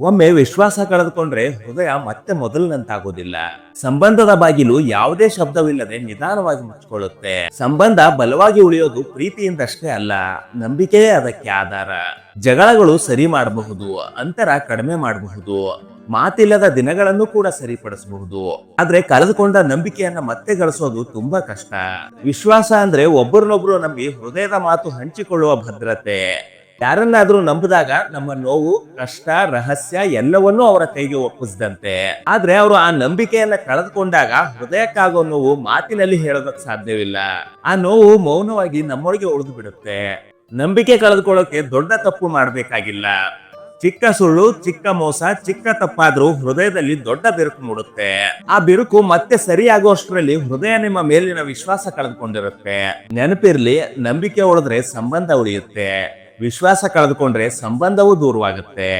ಒಮ್ಮೆ ವಿಶ್ವಾಸ ಕಳೆದುಕೊಂಡ್ರೆ ಹೃದಯ ಮತ್ತೆ ಮೊದಲಿನಂತಾಗೋದಿಲ್ಲ ಸಂಬಂಧದ ಬಾಗಿಲು ಯಾವುದೇ ಶಬ್ದವಿಲ್ಲದೆ ನಿಧಾನವಾಗಿ ಮುಚ್ಚಿಕೊಳ್ಳುತ್ತೆ. ಸಂಬಂಧ ಬಲವಾಗಿ ಉಳಿಯೋದು ಪ್ರೀತಿಯಿಂದಷ್ಟೇ ಅಲ್ಲ, ನಂಬಿಕೆಯೇ ಅದಕ್ಕೆ ಆಧಾರ. ಜಗಳಗಳು ಸರಿ ಮಾಡಬಹುದು, ಅಂತರ ಕಡಿಮೆ ಮಾಡಬಹುದು, ಮಾತಿಲ್ಲದ ದಿನಗಳನ್ನು ಕೂಡ ಸರಿಪಡಿಸಬಹುದು. ಆದ್ರೆ ಕಳೆದುಕೊಂಡ ನಂಬಿಕೆಯನ್ನ ಮತ್ತೆ ಗಳಿಸೋದು ತುಂಬಾ ಕಷ್ಟ. ವಿಶ್ವಾಸ ಅಂದ್ರೆ ಒಬ್ಬರನ್ನೊಬ್ರು ನಂಬಿ ಹೃದಯದ ಮಾತು ಹಂಚಿಕೊಳ್ಳುವ ಭದ್ರತೆ. ಯಾರನ್ನಾದ್ರೂ ನಂಬಿದಾಗ ನಮ್ಮ ನೋವು, ಕಷ್ಟ, ರಹಸ್ಯ ಎಲ್ಲವನ್ನೂ ಅವರ ಕೈಗೆ ಒಪ್ಪಿಸಿದಂತೆ. ಆದ್ರೆ ಅವರು ಆ ನಂಬಿಕೆಯನ್ನ ಕಳೆದುಕೊಂಡಾಗ ಹೃದಯಕ್ಕಾಗೋ ನೋವು ಮಾತಿನಲ್ಲಿ ಹೇಳೋದಕ್ ಸಾಧ್ಯವಿಲ್ಲ. ಆ ನೋವು ಮೌನವಾಗಿ ನಮ್ಮೊಳಗೆ ಉಳಿದು ಬಿಡುತ್ತೆ. ನಂಬಿಕೆ ಕಳೆದುಕೊಳ್ಳೋಕೆ ದೊಡ್ಡ ತಪ್ಪು ಮಾಡಬೇಕಾಗಿಲ್ಲ. ಚಿಕ್ಕ ಸುಳ್ಳು, ಚಿಕ್ಕ ಮೋಸ, ಚಿಕ್ಕ ತಪ್ಪಾದ್ರೂ ಹೃದಯದಲ್ಲಿ ದೊಡ್ಡ ಬಿರುಕು ಮೂಡುತ್ತೆ. ಆ ಬಿರುಕು ಮತ್ತೆ ಸರಿಯಾಗುವಷ್ಟರಲ್ಲಿ ಹೃದಯ ನಿಮ್ಮ ಮೇಲಿನ ವಿಶ್ವಾಸ ಕಳೆದುಕೊಂಡಿರುತ್ತೆ. ನೆನಪಿರ್ಲಿ, ನಂಬಿಕೆ ಉಳಿದ್ರೆ ಸಂಬಂಧ ಉಳಿಯುತ್ತೆ. ವಿಶ್ವಾಸ ಕಳೆದುಕೊಂಡ್ರೆ ಸಂಬಂಧವೂ ದೂರವಾಗುತ್ತೆ.